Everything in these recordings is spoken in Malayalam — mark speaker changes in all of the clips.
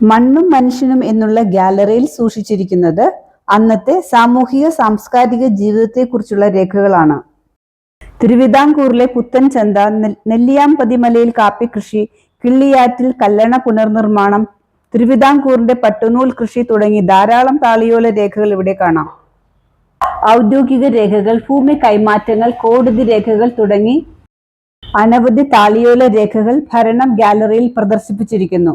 Speaker 1: മണ്ണും മനുഷ്യനും എന്നുള്ള ഗാലറിയിൽ സൂക്ഷിച്ചിരിക്കുന്നത് അന്നത്തെ സാമൂഹിക സാംസ്കാരിക ജീവിതത്തെക്കുറിച്ചുള്ള രേഖകളാണ്. തിരുവിതാംകൂറിലെ പുത്തൻ ചന്ത നെല്ലിയാമ്പതി മലയിൽ കാപ്പി കൃഷി കിള്ളിയാറ്റിൽ കല്ലണ പുനർനിർമ്മാണം തിരുവിതാംകൂറിന്റെ പട്ടുനൂൽ കൃഷി തുടങ്ങി ധാരാളം താളിയോല രേഖകൾ ഇവിടെ കാണാം. ഔദ്യോഗിക രേഖകൾ ഭൂമി കൈമാറ്റങ്ങൾ കോടതി രേഖകൾ തുടങ്ങി അനവധി താളിയോല രേഖകൾ ഭരണം ഗാലറിയിൽ പ്രദർശിപ്പിച്ചിരിക്കുന്നു.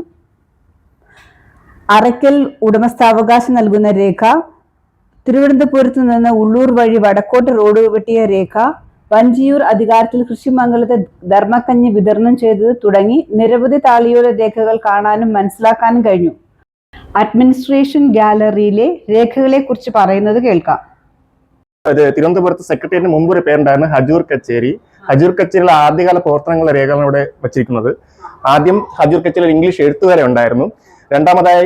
Speaker 1: അറയ്ക്കൽ ഉടമസ്ഥാവകാശം നൽകുന്ന രേഖ തിരുവനന്തപുരത്ത് നിന്ന് ഉള്ളൂർ വഴി വടക്കോട്ട് റോഡ് വെട്ടിയ രേഖ വഞ്ചിയൂർ അധികാരത്തിൽ കൃഷിമംഗലത്തെ ധർമ്മക്കഞ്ഞി വിതരണം ചെയ്തത് തുടങ്ങി നിരവധി താളിയോല രേഖകൾ കാണാനും മനസ്സിലാക്കാനും കഴിഞ്ഞു. അഡ്മിനിസ്ട്രേഷൻ ഗാലറിയിലെ രേഖകളെ കുറിച്ച് പറയുന്നത് കേൾക്കാം.
Speaker 2: അതെ തിരുവനന്തപുരത്ത് സെക്രട്ടേറിയറ്റിന് മുമ്പ് ഒരു പേരുണ്ടായിരുന്നു ഹജൂർ കച്ചേരി. ഹജൂർ കച്ചേരിയിലെ ആദ്യകാല പ്രവർത്തനങ്ങളുടെ രേഖകളാണ് ഇവിടെ വച്ചിരിക്കുന്നത്. ആദ്യം ഹജൂർ കച്ചേരിയിൽ ഇംഗ്ലീഷ് എഴുത്തുകാരെ ഉണ്ടായിരുന്നു. രണ്ടാമതായി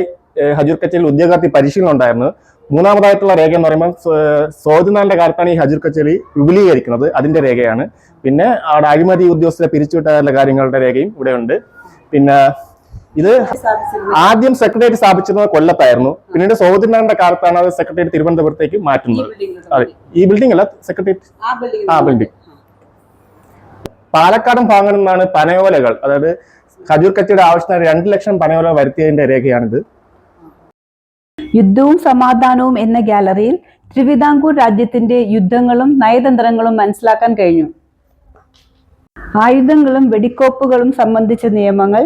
Speaker 2: ഹജൂർ കച്ചേരിയിൽ ഉദ്യോഗാർത്ഥി പരിശീലനം ഉണ്ടായിരുന്നു. മൂന്നാമതായിട്ടുള്ള രേഖ എന്ന് പറയുമ്പോൾ സോജനാലിന്റെ കാലത്താണ് ഈ ഹജൂർ കച്ചേരി വിപുലീകരിക്കുന്നത്. അതിന്റെ രേഖയാണ്. പിന്നെ അവിടെ അഴിമതി ഉദ്യോഗസ്ഥരെ പിരിച്ചുവിട്ട കാര്യങ്ങളുടെ രേഖയും ഇവിടെ ഉണ്ട്. പിന്നെ ഇത് ആദ്യം സെക്രട്ടേറിയറ്റ് സ്ഥാപിച്ചിരുന്നത് കൊല്ലത്തായിരുന്നു. പിന്നീട് സോജനാലിന്റെ കാലത്താണ് അത് സെക്രട്ടേറിയറ്റ് തിരുവനന്തപുരത്തേക്ക് മാറ്റുന്നത്. അതെ ഈ ബിൽഡിംഗ് അല്ല സെക്രട്ടേറിയറ്റ് ആ ബിൽഡിംഗ് പാലക്കാടൻ ഭാഗങ്ങളിൽ നിന്നാണ് പനയോലകൾ അതായത് ഖജൂർ കച്ചിയുടെ ആവശ്യത്തിന് രണ്ട് ലക്ഷം പനയോല വരുത്തിയതിന്റെ രേഖയാണിത്.
Speaker 1: യുദ്ധവും സമാധാനവും എന്ന ഗാലറിയിൽ തിരുവിതാംകൂർ രാജ്യത്തിന്റെ യുദ്ധങ്ങളും നയതന്ത്രങ്ങളും മനസ്സിലാക്കാൻ കഴിഞ്ഞു. ആയുധങ്ങളും വെടിക്കോപ്പുകളും സംബന്ധിച്ച നിയമങ്ങൾ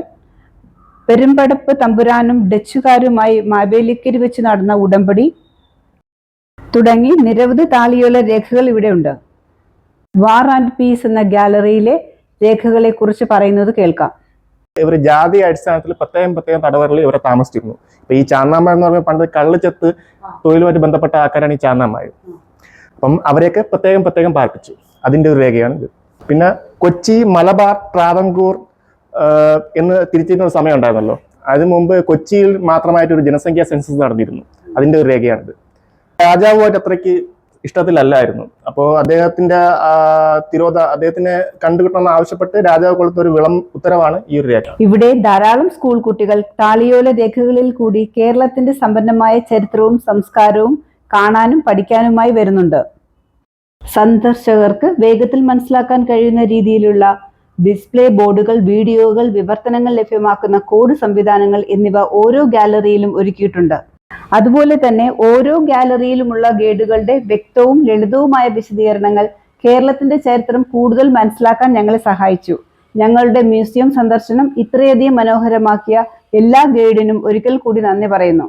Speaker 1: പെരുമ്പടപ്പ് തമ്പുരാനും ഡച്ചുകാരുമായി മാവേലിക്കരി വെച്ച് നടന്ന ഉടമ്പടി തുടങ്ങി നിരവധി താളിയോല രേഖകൾ ഇവിടെയുണ്ട് വാർ ആൻഡ് പീസ് എന്ന ഗാലറിയിലെ രേഖകളെ കുറിച്ച് പറയുന്നത് കേൾക്കാം.
Speaker 2: ഇവർ ജാതി അടിസ്ഥാനത്തിൽ പ്രത്യേകം പ്രത്യേകം തടവറിൽ ഇവരെ താമസിച്ചിരുന്നു. ഇപ്പൊ ഈ ചാന്നാമ്മ എന്ന് പറയുമ്പോൾ പണ്ട് കള്ളിച്ചെത്ത് തൊഴിലുമായിട്ട് ബന്ധപ്പെട്ട ആൾക്കാരാണ് ഈ ചാന്നാമ്മ അപ്പം അവരെയൊക്കെ പ്രത്യേകം പ്രത്യേകം പാർപ്പിച്ചു. അതിന്റെ ഒരു രേഖയാണ് ഇത്. പിന്നെ കൊച്ചി മലബാർ ട്രാവൻകൂർ എന്ന് തിരിച്ചിരുന്ന ഒരു സമയം ഉണ്ടായിരുന്നല്ലോ. അതിനു മുമ്പ് കൊച്ചിയിൽ മാത്രമായിട്ട് ഒരു ജനസംഖ്യാ സെൻസസ് നടന്നിരുന്നു. അതിന്റെ ഒരു രേഖയാണിത്. രാജാവുമായിട്ട് അത്രയ്ക്ക് ഇഷ്ടത്തിലല്ലായിരുന്നു. അപ്പോൾ അദ്ദേഹത്തിന്റെ തിരോധ അദ്ദേഹത്തിനെ കണ്ടുകിട്ടണമെന്ന് ആവശ്യപ്പെട്ട് രാജാവ് കൊടുത്ത ഒരു വിളം ഉത്തരവാണ് ഈ ഒരു രേഖ.
Speaker 1: ഇവിടെ ധാരാളം സ്കൂൾ കുട്ടികൾ താളിയോല രേഖകളിൽ കൂടി കേരളത്തിന്റെ സമ്പന്നമായ ചരിത്രവും സംസ്കാരവും കാണാനും പഠിക്കാനുമായി വരുന്നുണ്ട്. സന്ദർശകർക്ക് വേഗത്തിൽ മനസ്സിലാക്കാൻ കഴിയുന്ന രീതിയിലുള്ള ഡിസ്പ്ലേ ബോർഡുകൾ വീഡിയോകൾ വിവർത്തനങ്ങൾ ലഭ്യമാക്കുന്ന കോഡ് സംവിധാനങ്ങൾ എന്നിവ ഓരോ ഗാലറിയിലും ഒരുക്കിയിട്ടുണ്ട്. അതുപോലെ തന്നെ ഓരോ ഗാലറിയിലുമുള്ള ഗൈഡുകളുടെ വ്യക്തവും ലളിതവുമായ വിശദീകരണങ്ങൾ കേരളത്തിന്റെ ചരിത്രം കൂടുതൽ മനസ്സിലാക്കാൻ ഞങ്ങളെ സഹായിച്ചു. ഞങ്ങളുടെ മ്യൂസിയം സന്ദർശനം ഇത്രയധികം മനോഹരമാക്കിയ എല്ലാ ഗൈഡിനും ഒരിക്കൽ കൂടി നന്ദി പറയുന്നു.